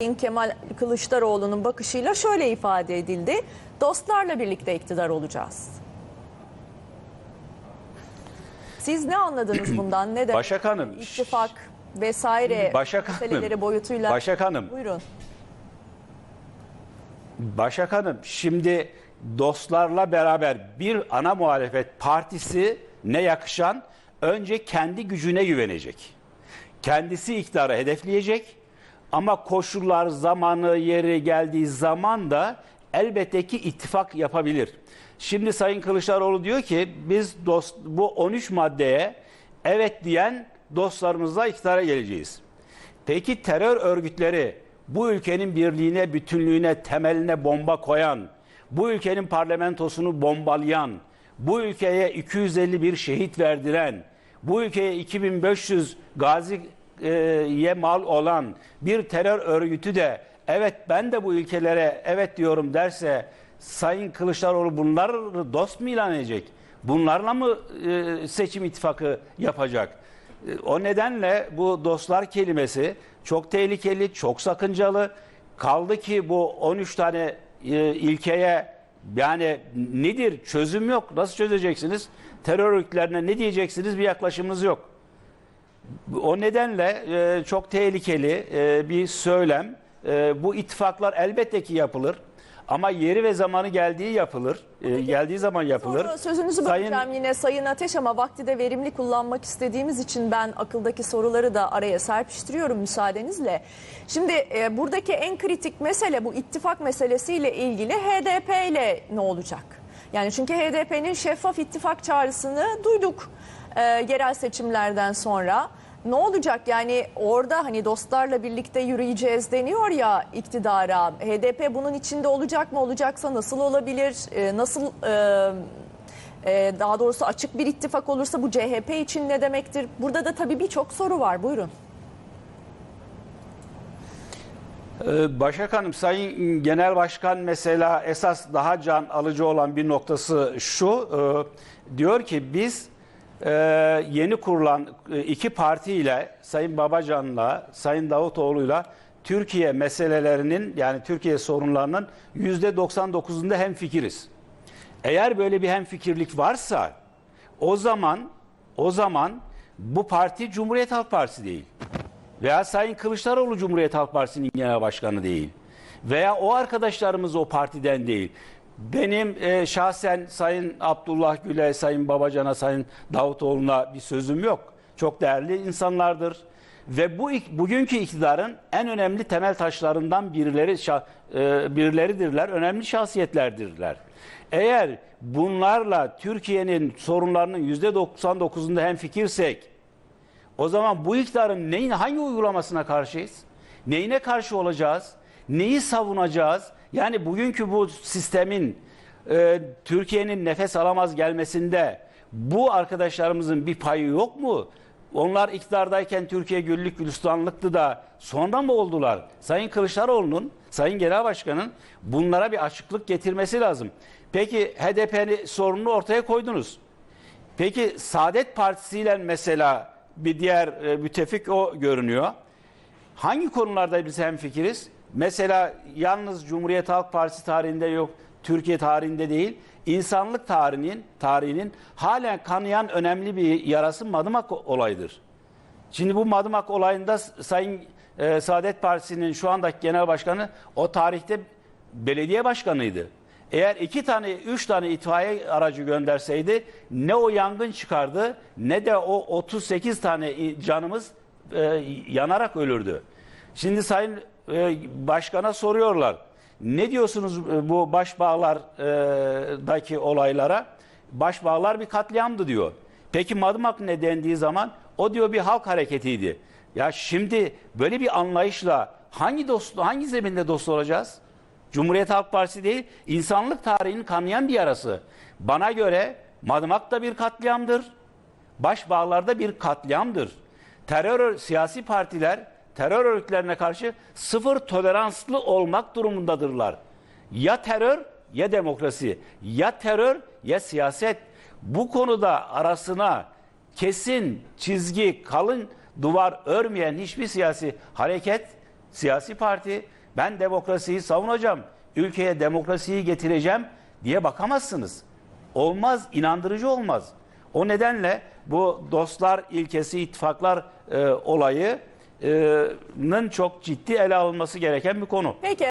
Sayın Kemal Kılıçdaroğlu'nun bakışıyla şöyle ifade edildi. Dostlarla birlikte iktidar olacağız. Siz ne anladınız bundan? Ne demek? Başak Hanım, İttifak vesaire Başak Hanım, boyutuyla. Başak Hanım. Buyurun. Başak Hanım şimdi dostlarla beraber bir ana muhalefet partisi ne yakışan önce kendi gücüne güvenecek. Kendisi iktidarı hedefleyecek ama koşullar zamanı yeri geldiği zaman da elbette ki ittifak yapabilir. Şimdi Sayın Kılıçdaroğlu diyor ki biz dost, bu 13 maddeye evet diyen dostlarımızla iktidara geleceğiz. Peki terör örgütleri bu ülkenin birliğine, bütünlüğüne, temeline bomba koyan, bu ülkenin parlamentosunu bombalayan, bu ülkeye 251 şehit verdiren, bu ülkeye 2500 gaziye mal olan bir terör örgütü de evet ben de bu ülkelere evet diyorum derse Sayın Kılıçdaroğlu bunları dost mu ilan edecek? Bunlarla mı e, seçim ittifakı yapacak? E, O nedenle bu dostlar kelimesi çok tehlikeli, çok sakıncalı. Kaldı ki bu 13 tane e, ilkeye yani nedir? Çözüm yok. Nasıl çözeceksiniz? Terör örgütlerine ne diyeceksiniz? Bir yaklaşımınız yok. O nedenle e, çok tehlikeli e, bir söylem. E, bu ittifaklar elbette ki yapılır. Ama yeri ve zamanı geldiği yapılır. E, geldiği zaman yapılır. Sonra sözünüzü Sayın- böleceğim yine Sayın Ateş ama vakti de verimli kullanmak istediğimiz için ben akıldaki soruları da araya serpiştiriyorum müsaadenizle. Şimdi e, buradaki en kritik mesele bu ittifak meselesiyle ilgili HDP ile ne olacak? Yani çünkü HDP'nin şeffaf ittifak çağrısını duyduk e, yerel seçimlerden sonra. Ne olacak yani orada hani dostlarla birlikte yürüyeceğiz deniyor ya iktidara. HDP bunun içinde olacak mı olacaksa nasıl olabilir? E, nasıl e, e, daha doğrusu açık bir ittifak olursa bu CHP için ne demektir? Burada da tabii birçok soru var. Buyurun. Ee, Başak Hanım, Sayın Genel Başkan mesela esas daha can alıcı olan bir noktası şu. e, diyor ki biz e, yeni kurulan e, iki partiyle Sayın Babacan'la Sayın Davutoğlu'yla Türkiye meselelerinin yani Türkiye sorunlarının %99'unda hemfikiriz. Eğer böyle bir hemfikirlik varsa o zaman o zaman bu parti Cumhuriyet Halk Partisi değil. Veya Sayın Kılıçdaroğlu Cumhuriyet Halk Partisi'nin genel başkanı değil. Veya o arkadaşlarımız o partiden değil. Benim e, şahsen Sayın Abdullah Gül'e, Sayın Babacan'a, Sayın Davutoğlu'na bir sözüm yok. Çok değerli insanlardır. Ve bu bugünkü iktidarın en önemli temel taşlarından birileri e, birileridirler, önemli şahsiyetlerdirler. Eğer bunlarla Türkiye'nin sorunlarının %99'unda hemfikirsek, o zaman bu iktidarın neyin, hangi uygulamasına karşıyız? Neyine karşı olacağız? Neyi savunacağız? Yani bugünkü bu sistemin e, Türkiye'nin nefes alamaz gelmesinde bu arkadaşlarımızın bir payı yok mu? Onlar iktidardayken Türkiye güllük gülistanlıktı da sonra mı oldular? Sayın Kılıçdaroğlu'nun, Sayın Genel Başkan'ın bunlara bir açıklık getirmesi lazım. Peki HDP'nin sorununu ortaya koydunuz. Peki Saadet Partisi ile mesela bir diğer e, müttefik o görünüyor. Hangi konularda biz hemfikiriz? Mesela yalnız Cumhuriyet Halk Partisi tarihinde yok, Türkiye tarihinde değil, insanlık tarihinin tarihinin halen kanayan önemli bir yarası Madımak olayıdır. Şimdi bu Madımak olayında Sayın e, Saadet Partisi'nin şu andaki genel başkanı o tarihte belediye başkanıydı. Eğer iki tane, üç tane itfaiye aracı gönderseydi ne o yangın çıkardı ne de o 38 tane canımız e, yanarak ölürdü. Şimdi Sayın e, Başkan'a soruyorlar. Ne diyorsunuz e, bu başbağlardaki olaylara? Başbağlar bir katliamdı diyor. Peki Madımak ne dendiği zaman o diyor bir halk hareketiydi. Ya şimdi böyle bir anlayışla hangi dost hangi zeminde dost olacağız? Cumhuriyet Halk Partisi değil, insanlık tarihinin kanayan bir yarası. Bana göre Madımak da bir katliamdır. Başbağlarda bir katliamdır. Terör siyasi partiler terör örgütlerine karşı sıfır toleranslı olmak durumundadırlar. Ya terör ya demokrasi, ya terör ya siyaset. Bu konuda arasına kesin çizgi, kalın duvar örmeyen hiçbir siyasi hareket siyasi parti ben demokrasiyi savunacağım, ülkeye demokrasiyi getireceğim diye bakamazsınız. Olmaz, inandırıcı olmaz. O nedenle bu dostlar ilkesi, ittifaklar e, olayının çok ciddi ele alınması gereken bir konu. Peki